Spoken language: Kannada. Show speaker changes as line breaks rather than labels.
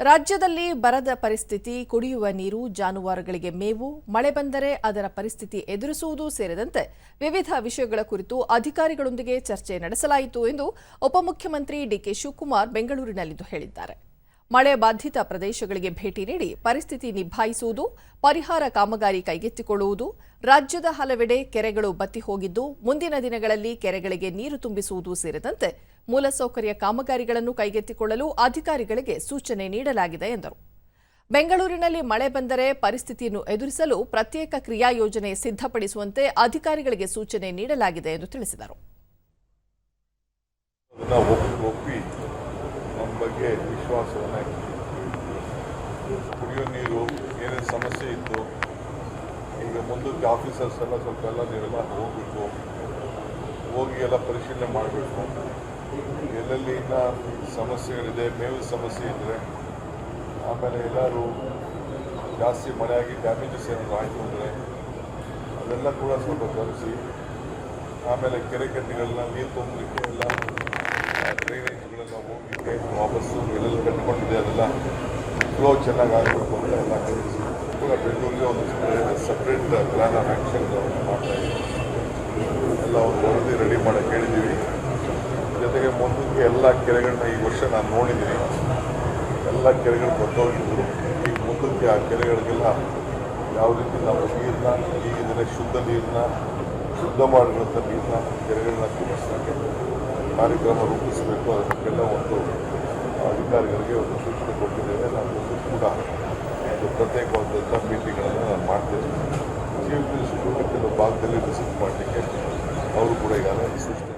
ರಾಜ್ಯದಲ್ಲಿ ಬರದ ಪರಿಸ್ಥಿತಿ, ಕುಡಿಯುವ ನೀರು, ಜಾನುವಾರುಗಳಿಗೆ ಮೇವು, ಮಳೆ ಬಂದರೆ ಅದರ ಪರಿಸ್ಥಿತಿ ಎದುರಿಸುವುದು ಸೇರಿದಂತೆ ವಿವಿಧ ವಿಷಯಗಳ ಕುರಿತು ಅಧಿಕಾರಿಗಳೊಂದಿಗೆ ಚರ್ಚೆ ನಡೆಸಲಾಯಿತು ಎಂದು ಉಪಮುಖ್ಯಮಂತ್ರಿ ಡಿಕೆ ಶಿವಕುಮಾರ್ ಬೆಂಗಳೂರಿನಲ್ಲಿಂದು ಹೇಳಿದ್ದಾರೆ. ಮಳೆ ಬಾಧಿತ ಪ್ರದೇಶಗಳಿಗೆ ಭೇಟಿ ನೀಡಿ ಪರಿಸ್ಥಿತಿ ನಿಭಾಯಿಸುವುದು, ಪರಿಹಾರ ಕಾಮಗಾರಿ ಕೈಗೆತ್ತಿಕೊಳ್ಳುವುದು, ರಾಜ್ಯದ ಹಲವೆಡೆ ಕೆರೆಗಳು ಬತ್ತಿ ಹೋಗಿದ್ದು, ಮುಂದಿನ ದಿನಗಳಲ್ಲಿ ಕೆರೆಗಳಿಗೆ ನೀರು ತುಂಬಿಸುವುದು ಸೇರಿದಂತೆ ಮೂಲಸೌಕರ್ಯ ಕಾಮಗಾರಿಗಳನ್ನು ಕೈಗೆತ್ತಿಕೊಳ್ಳಲು ಅಧಿಕಾರಿಗಳಿಗೆ ಸೂಚನೆ ನೀಡಲಾಗಿದೆ ಎಂದರು. ಬೆಂಗಳೂರಿನಲ್ಲಿ ಮಳೆ ಬಂದರೆ ಪರಿಸ್ಥಿತಿಯನ್ನು ಎದುರಿಸಲು ಪ್ರತ್ಯೇಕ ಕ್ರಿಯಾ ಯೋಜನೆ ಸಿದ್ಧಪಡಿಸುವಂತೆ ಅಧಿಕಾರಿಗಳಿಗೆ ಸೂಚನೆ ನೀಡಲಾಗಿದೆ ಎಂದು ತಿಳಿಸಿದರು.
ಬಗ್ಗೆ ವಿಶ್ವಾಸವನ್ನು ಕುಡಿಯೋ ನೀರು, ಏನೇನು ಸಮಸ್ಯೆ ಇತ್ತು, ಈಗ ಮುಂದಕ್ಕೆ ಆಫೀಸರ್ಸ್ ಎಲ್ಲ ಸ್ವಲ್ಪ ಎಲ್ಲ ನೀವೆಲ್ಲ ಹೋಗಬೇಕು ಹೋಗಿ ಎಲ್ಲ ಪರಿಶೀಲನೆ ಮಾಡಬೇಕು. ಎಲ್ಲೆಲ್ಲಿ ಇನ್ನ ಸಮಸ್ಯೆಗಳಿದೆ ಮೇವಿನ ಸಮಸ್ಯೆ ಇದ್ದರೆ ಆಮೇಲೆ ಎಲ್ಲರೂ ಜಾಸ್ತಿ ಮಳೆಯಾಗಿ ಡ್ಯಾಮೇಜಸ್ ಏನಾದರೂ ಆಯಿತು ಅಂದರೆ ಅದೆಲ್ಲ ಕೂಡ ಸ್ವಲ್ಪ ಗಮನಿಸಿ ಆಮೇಲೆ ಕೆರೆ ಕಟ್ಟೆಗಳನ್ನ ನೀರು ತುಂಬಲಿಕ್ಕೆ ಎಲ್ಲ ವಾಪಸ್ಸು ಎಲ್ಲೆಲ್ಲ ಕಟ್ಟಿಕೊಂಡಿದೆ ಅದೆಲ್ಲ ಫ್ಲೋ ಚೆನ್ನಾಗಿ ಆಗಬೇಕು ಅಂತ ಎಲ್ಲ ಕಳಿಸಿ ಕೂಡ ಬೆಂಗಳೂರಿಗೆ ಒಂದು ಸಪ್ರೇಟ್ ಪ್ಲ್ಯಾನ್ ಆಫ್ ಆ್ಯಕ್ಷನ್ ಮಾಡ್ತಾ ಇದ್ದೀವಿ ಎಲ್ಲ ಒಂದು ವರದಿ ರೆಡಿ ಮಾಡಕ್ಕೆ ಹೇಳಿದ್ದೀವಿ ಜೊತೆಗೆ ಮುಂದಕ್ಕೆ ಎಲ್ಲ ಕೆರೆಗಳನ್ನ ಈ ವರ್ಷ ನಾನು ನೋಡಿದ್ದೀನಿ. ಎಲ್ಲ ಕೆರೆಗಳು ಬರ್ತೋಗಿದ್ದರು ಈಗ ಮುಂದಕ್ಕೆ ಆ ಕೆರೆಗಳಿಗೆಲ್ಲ ಯಾವ ರೀತಿ ನಾವು ನೀರನ್ನ ಈಗಿನ ಶುದ್ಧ ನೀರನ್ನ ಶುದ್ಧ ಮಾಡಿರುವಂಥ ನೀರನ್ನ ಕೆರೆಗಳನ್ನ ತುಂಬಿಸೋಕ್ಕೆ ಕಾರ್ಯಕ್ರಮ ರೂಪಿಸಬೇಕು ಅದಕ್ಕೆಲ್ಲ ಒಂದು ಅಧಿಕಾರಿಗಳಿಗೆ ಒಂದು ಸೂಚನೆ ಕೊಟ್ಟಿದ್ದೇವೆ. ನಾನು ಕೂಡ ಒಂದು ಪ್ರತ್ಯೇಕವಾದಂಥ ಮೀಟಿಂಗ್ಗಳನ್ನು ನಾನು ಮಾಡ್ತೇನೆ. ಚೀಫ್ ಮಿನಿಸ್ಟರ್ ಕೆಲವು ಭಾಗದಲ್ಲಿ ವಿಸಿಟ್ ಮಾಡಲಿಕ್ಕೆ ಅವರು ಕೂಡ ಈಗಾಗಲೇ ಸೂಚನೆ